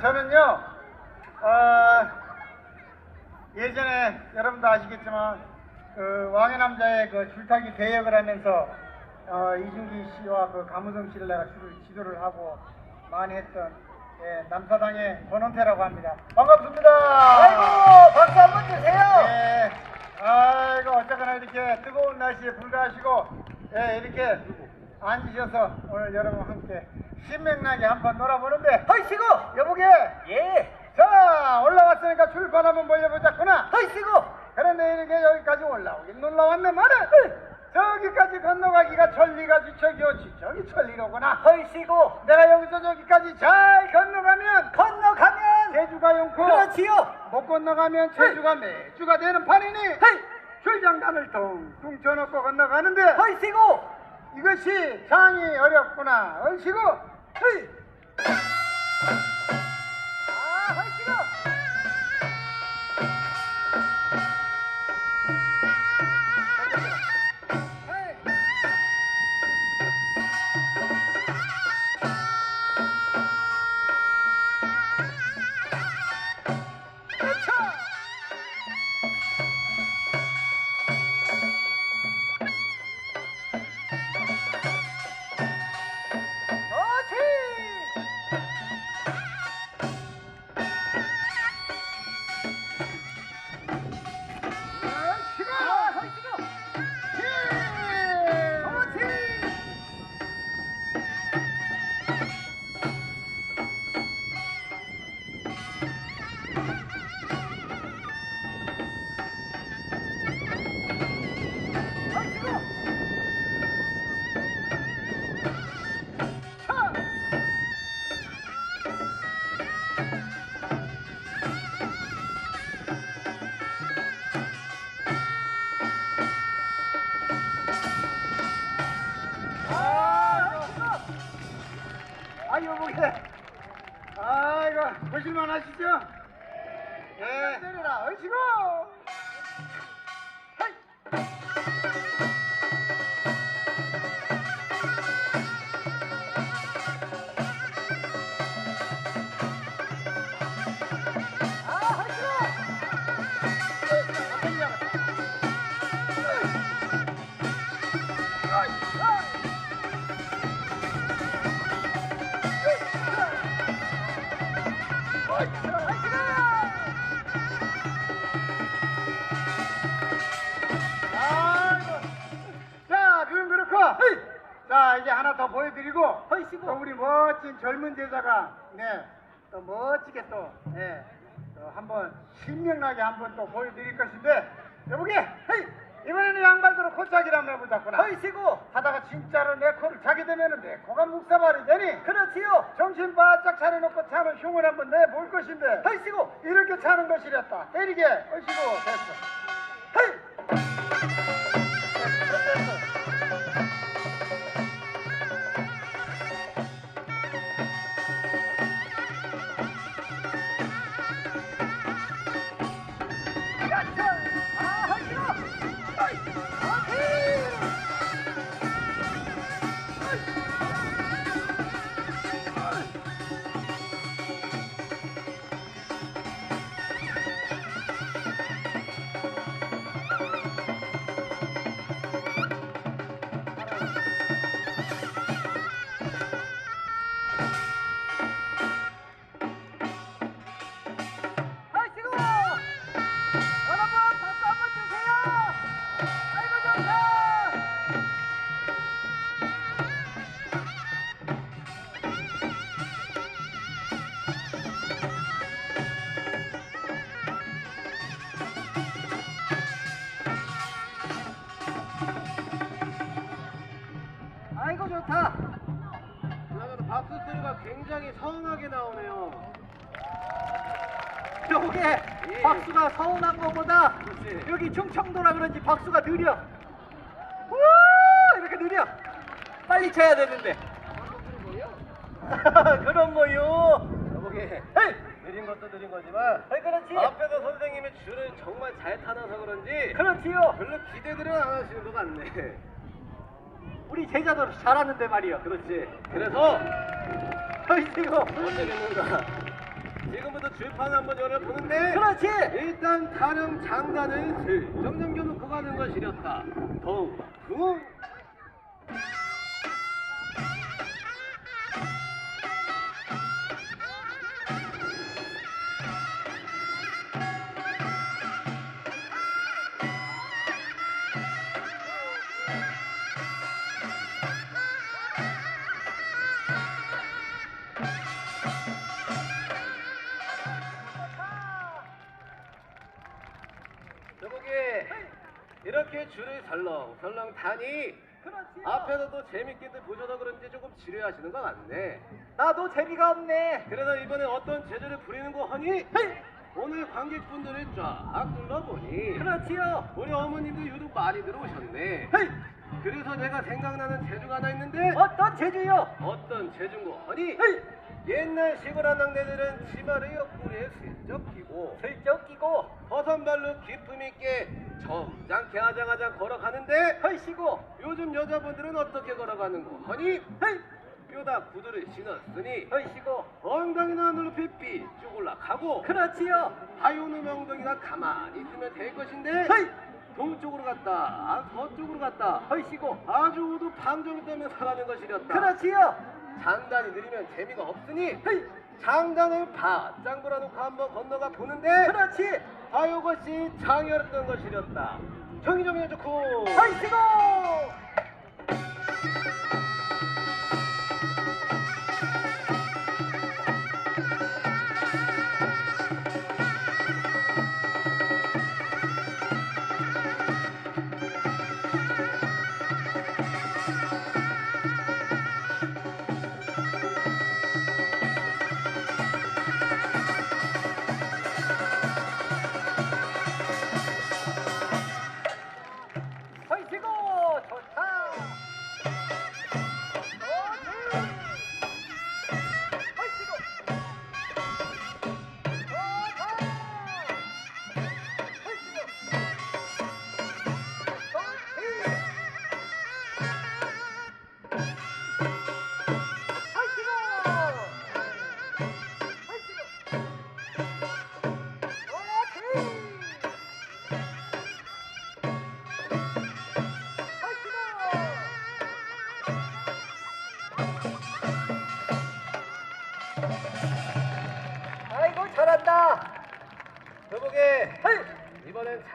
저는요, 어, 예전에 여러분도 아시겠지만, 그 왕의 남자의 그 줄타기 대역을 하면서, 어, 이준기 씨와 그 가무성 씨를 내가 주를 지도를 하고 많이 했던, 예, 남사당의 권원태라고 합니다. 반갑습니다. 아이고 박수 한 번 주세요. 예, 아이고, 어쨌거나 이렇게 뜨거운 날씨에 불가하시고, 예, 이렇게 앉으셔서 오늘 여러분 함께 신명나게 한번 놀아보는데, 허이시고 여보게, 예 자, 올라왔으니까 출발 한번 보여보자꾸나. 허이시고 그런데 이렇게 여기까지 올라오긴 놀라왔네 말은. 저기까지 건너가기가 천리가 지척이요 지척이 천리로구나. 허이시고 내가 여기서 저기까지 잘 건너가면 건너가면 제주가 용코. 그렇지요. 못 건너가면 제주가 매주가 되는 판이니. 헤이 출장단을 퉁퉁 쳐놓고 건너가는데 허이시고 이것이 장이 어렵구나. 얼씨구. 헤이 아 허이시 자 이제 하나 더 보여드리고 허이시고. 또 우리 멋진 젊은 제자가 네또 멋지게 또 예, 또 한번 신명나게 한번 또 보여드릴 것인데 여보게 헤이 이번에는 양발도로 코차기를 한번 해보자꾸나. 허이시고. 하다가 진짜로 내 코를 차게 되면은 내 코가 묵사발이 되니? 그렇지요. 정신 바짝 차려놓고 차는 흉을 한번 내볼 것인데 허이시고. 이렇게 차는 것이랬다. 때리게. 얼씨구 됐어. 헤이 저게 예. 박수가 서운한 것보다 그렇지. 여기 충청도라 그런지 박수가 느려 우 이렇게 느려 빨리 쳐야 되는데 그런 거요 여보게 느린 것도 느린 거지만 아이 그렇지 앞에서 선생님이 줄을 정말 잘 타놔서 그런지 그렇지요 별로 기대들은 안 하시는 것 같네. 우리 제자도 잘하는데 말이요 그렇지. 그래서 헐시고. 어쩌겠는가? 지금부터 줄판 한번 열어보는데 그렇지. 일단 타령 장단을 슬쩍 넘겨놓고 가는 것이렸다. 더욱 붕. 설렁설렁 타니 그렇지. 앞에서도 재밌게들 보셔서 그런지 조금 지루하시는 것 같네. 나도 재미가 없네. 그래서 이번에 어떤 제재를 부리는 거 하니 오늘 관객분들을 쫙 둘러보니 그렇지요. 우리 어머님도 유독 많이 들어오셨네. 헤이. 그래서 내가 생각나는 제주가 하나 있는데 어떤 제주요? 어떤 제주고 하니 헤이. 옛날 시골 한남네들은 치마를 옆구리에 슬쩍 끼고 슬쩍 끼고 버선발로 기품 있게 점잖게 아장아장 걸어가는데 헐시고. 요즘 여자분들은 어떻게 걸어가는 거 하니 헤이. 뼈다 구두를 신었으니 헐시고. 엉덩이나 높이 삐쭉 올라가고 그렇지요. 하요놈 엉덩이가 가만히 있으면 될 것인데 헤이. 동쪽으로 갔다 아, 서쪽으로 갔다 헐시고. 아주 우도 방정을 떠면서 가는 것이렸다 그렇지요. 장단이 느리면 재미가 없으니 헤이. 장단을 바짝 불어놓고 한번 건너가 보는데 그렇지. 아 요것이 장이었던 것이렸다 정의정이 좋고 헐시고. 헐시고.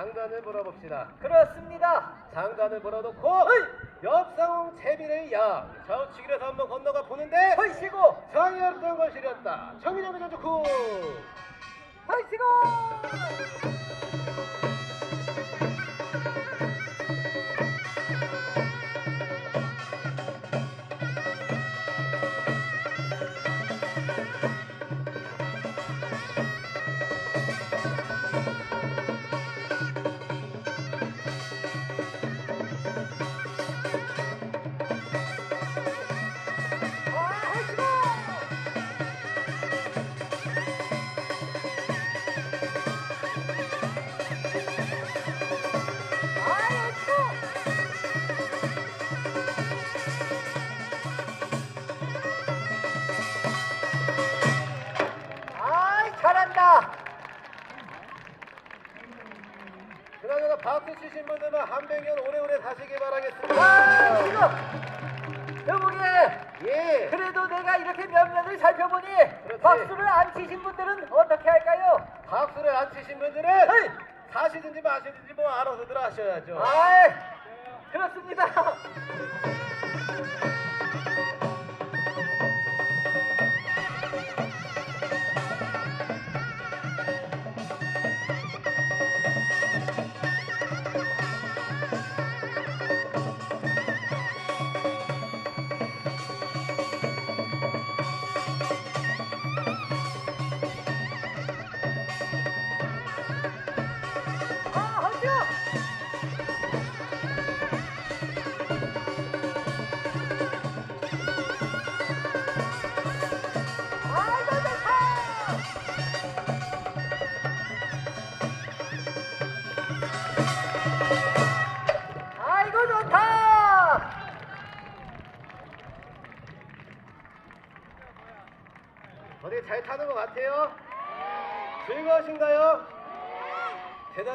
장단을 몰아봅시다. 그렇습니다. 장단을 몰아놓고 헤이, 옆상웅 채비를 양 해서 한번 건너가 보는데 헐시고, 장이었던 것이렸다. 정의정이 좋고 헐시고. 그렇지. 박수를 안 치신 분들은 어떻게 할까요? 박수를 안 치신 분들은 헤이! 사시든지 마시든지 뭐 알아서들 하셔야죠 아이, 그렇습니다.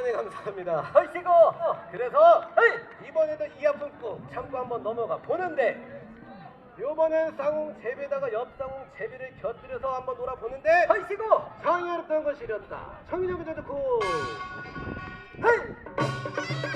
대단히 감사합니다. 헐시고! 그래서 헤이! 이번에도 이 아픔 꾹 참고 한번 넘어가 보는데 요번엔 쌍웅 제비에다가 옆쌍웅 제비를 곁들여서 한번 놀아보는데 헐시고! 장이 어렸던 것이렸다. 청이적인 좋고! 헤이